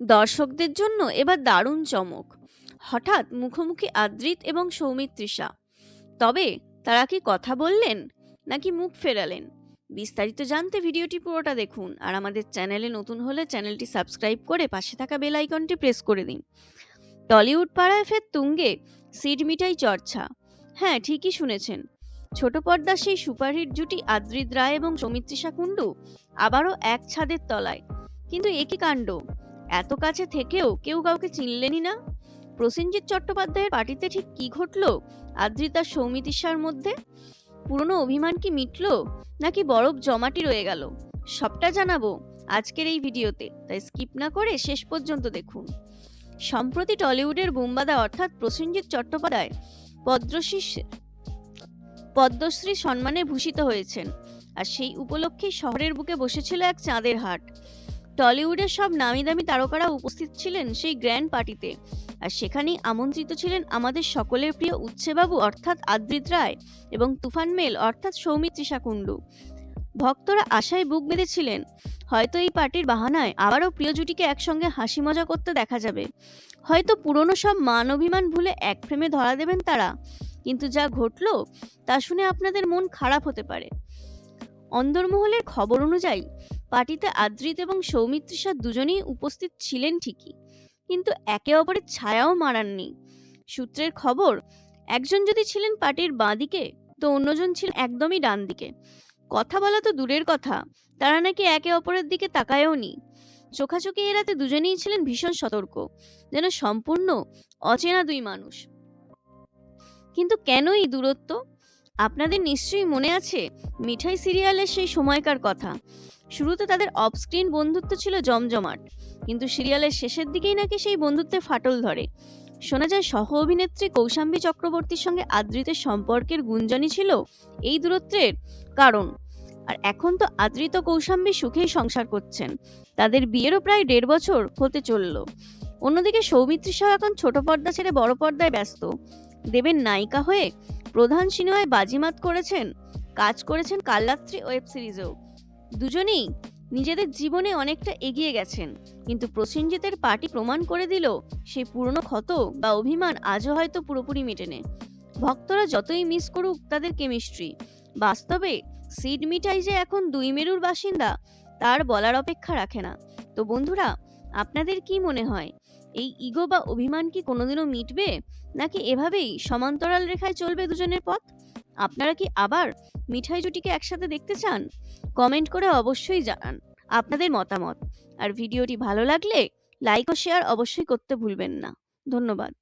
দর্শকদের জন্য এবার দারুণ চমক। হঠাৎ মুখোমুখি আদ্রিত এবং সৌমিত্রিষা। তবে তারা কি কথা বললেন নাকি মুখ ফেরালেন? বিস্তারিত জানতে ভিডিওটি পুরোটা দেখুন আর আমাদের চ্যানেলে নতুন হলে চ্যানেলটি সাবস্ক্রাইব করে পাশে থাকা বেল আইকনটি প্রেস করে দিন। টলিউড পাড়ায় ফের তুঙ্গে সিড মিঠাই চর্চা। হ্যাঁ ঠিকই শুনেছেন। ছোট পর্দার সেই সুপারহিট জুটি আদ্রিত রায় এবং সৌমিত্রিষা কুণ্ডু আবারও এক ছাদের তলায়। কিন্তু একই কাণ্ড? এত কাছে থেকেও কেউ কাউকে চিনলেনই না? প্রসেনজিৎ চট্টোপাধ্যায়ের পার্টিতে ঠিক কি ঘটলো? আদ্রিতা সৌমিতিশার মধ্যে? পুরনো অভিমান কি মিটলো? নাকি বরফ জমাটি রয়ে গেল? সবটা জানাব আজকের এই ভিডিওতে, তাই স্কিপ না করে শেষ পর্যন্ত দেখুন। সম্প্রতি টলিউডের বুম্বাদা অর্থাৎ প্রসেনজিৎ চট্টোপাধ্যায় পদ্মশ্রী পদ্মশ্রী সম্মানে ভূষিত হয়েছেন। আর সেই উপলক্ষেই শহরের বুকে বসেছিল এক চাঁদের হাট। টলিউডের সব নামি দামি তারকারা উপস্থিত ছিলেন সেই গ্র্যান্ড পার্টিতে। আর সেখানেই আমন্ত্রিত ছিলেন আমাদের সকলের প্রিয় উচ্ছেবাবু অর্থাৎ আদ্রিত রায় এবং তুফান মেল, অর্থাৎ সৌমিত্রিষা কুণ্ডু ভক্তরা আশায় বুক বেঁধেছিলেন, হয়তো এই পার্টির বাহানায় আবারও প্রিয় জুটিকে একসঙ্গে হাসি মজা করতে দেখা যাবে। হয়তো পুরনো সব মান অভিমান ভুলে এক ফ্রেমে ধরা দেবেন তারা। কিন্তু যা ঘটলো, তা শুনে আপনাদের মন খারাপ হতে পারে। অন্দরমহলের খবর অনুযায়ী পার্টিতে আদ্রিত এবং সৌমিত্রিষা দুজনেই উপস্থিত ছিলেন ঠিকই। কিন্তু একে অপরের ছায়াও মারাননি সূত্রের খবর, একজন যদি ছিলেন পার্টির বাঁ দিকে তো অন্যজন ছিলেন একদমই ডান দিকে কথা বলা তো দূরের কথা, তারা নাকি একে অপরের দিকে তাকায়ও নি। চোখাচোখি এড়াতে দুজনেই ছিলেন ভীষণ সতর্ক, যেন সম্পূর্ণ অচেনা দুই মানুষ। কিন্তু কেন এই দূরত্ব? আপনাদের নিশ্চয়ই মনে আছে, মিঠাই সিরিয়ালের সেই সময়কার কথা। শুরুতে তাদের অফস্ক্রিন বন্ধুত্ব ছিল জমজমাট, কিন্তু সিরিয়ালের শেষের দিকেই নাকি সেই বন্ধুত্বে ফাটল ধরে। শোনা যায়, সহ অভিনেত্রী কৌশাম্বী চক্রবর্তীর সঙ্গে আদ্রিতের সম্পর্কের গুঞ্জনই ছিল এই দূরত্বের কারণ। আর এখন তো আদ্রিত কৌশাম্বী সুখেই সংসার করছেন। তাদের বিয়েরও প্রায় দেড় বছর হতে চলল। অন্যদিকে সৌমিত্রী সাহ এখন ছোট পর্দা ছেড়ে বড় পর্দায় ব্যস্ত। দেবের নায়িকা হয়ে প্রধান সিনেমায় বাজিমাত করেছেন, কাজ করেছেন কালরাত্রি ওয়েব সিরিজেও। দুজনেই নিজেদের জীবনে অনেকটা এগিয়ে গেছেন, কিন্তু প্রসেনজিতের পার্টি প্রমাণ করে দিল সেই পুরনো ক্ষত বা অভিমান আজও হয়তো পুরোপুরি মেটেনে। ভক্তরা যতই মিস করুক তাদের কেমিস্ট্রি। বাস্তবে সিড মিঠাই যে এখন দুই মেরুর বাসিন্দা, তার বলার অপেক্ষা রাখে না। তো বন্ধুরা, আপনাদের কি মনে হয়? এই ইগো বা অভিমান কি কোনোদিনও মিটবে? নাকি এভাবেই সমান্তরাল রেখায় চলবে দুজনের পথ? আপনারা কি আবার মিঠাই জুটিকে একসাথে দেখতে চান? কমেন্ট করে অবশ্যই জানান আপনাদের মতামত। আর ভিডিওটি ভালো লাগলে লাইক ও শেয়ার অবশ্যই করতে ভুলবেন না। ধন্যবাদ।